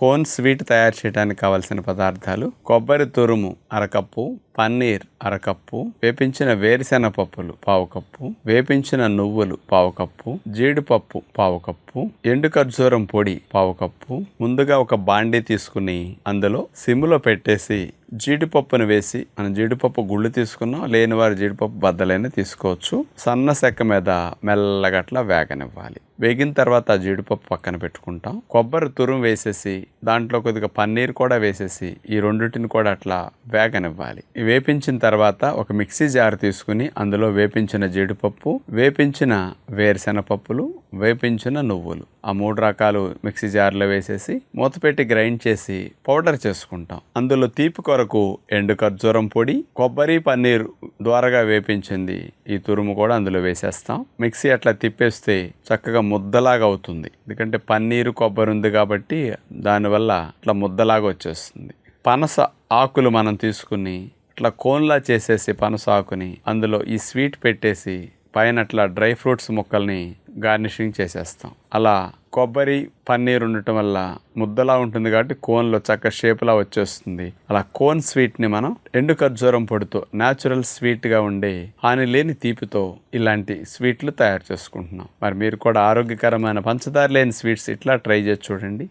Cone sweet తయారు చేయడానికి కావలసిన పదార్థాలు కొబ్బరి తురుము అరకప్పు పన్నీర్ అరకప్పు వేపించిన వేరుశెన పప్పులు పావు కప్పు వేపించిన నువ్వులు పావు కప్పు జీడిపప్పు పావు కప్పు ఎండు ఖర్జూరం పొడి పావు కప్పు ముందుగా ఒక బాండీ తీసుకుని అందులో సిమ్లో పెట్టేసి జీడిపప్పును వేసి మనం జీడిపప్పు గుళ్ళు తీసుకున్నాం లేని వారు జీడిపప్పు బద్దలైనా తీసుకోవచ్చు. సన్న సెక్క మీద మెల్లగట్ల వేగనివ్వాలి. వేగిన తర్వాత ఆ జీడిపప్పు పక్కన పెట్టుకుంటాం. కొబ్బరి తురుము వేసేసి దాంట్లో కొద్దిగా పన్నీర్ కూడా వేసేసి ఈ రెండింటిని కూడా అట్లా వేగనివ్వాలి. వేపించిన తర్వాత ఒక మిక్సీ జార్ తీసుకుని అందులో వేపించిన జీడిపప్పు వేపించిన వేరుశెనపప్పులు వేపించిన నువ్వులు. ఆ మూడు రకాలు మిక్సీ జార్లో వేసేసి మూత పెట్టి గ్రైండ్ చేసి పౌడర్ చేసుకుంటాం. అందులో తీపి కొరకు ఎండు ఖర్జూరం పొడి కొబ్బరి పన్నీర్ ద్వారాగా వేపించింది ఈ తురుము కూడా అందులో వేసేస్తాం. మిక్సీ అట్లా తిప్పేస్తే చక్కగా ముద్దలాగా అవుతుంది. ఎందుకంటే పన్నీరు కొబ్బరి ఉంది కాబట్టి దానివల్ల అట్లా ముద్దలాగా వచ్చేస్తుంది. పనస ఆకులు మనం తీసుకుని ఇట్లా కోన్లా చేసేసి పనస ఆకుని అందులో ఈ స్వీట్ పెట్టేసి పైన అట్లా డ్రై ఫ్రూట్స్ ముక్కల్ని గార్నిషింగ్ చేసేస్తాం. అలా కొబ్బరి పన్నీర్ ఉండటం వల్ల ముద్దలా ఉంటుంది కాబట్టి కోన్లో చక్క షేప్లా వచ్చేస్తుంది. అలా కోన్ స్వీట్ని మనం ఎండు ఖర్జూరం పొడితో న్యాచురల్ స్వీట్గా ఉండే హాని లేని తీపితో ఇలాంటి స్వీట్లు తయారు చేసుకుంటున్నాం. మరి మీరు కూడా ఆరోగ్యకరమైన పంచదార లేని స్వీట్స్ ఇట్లా ట్రై చేసి చూడండి.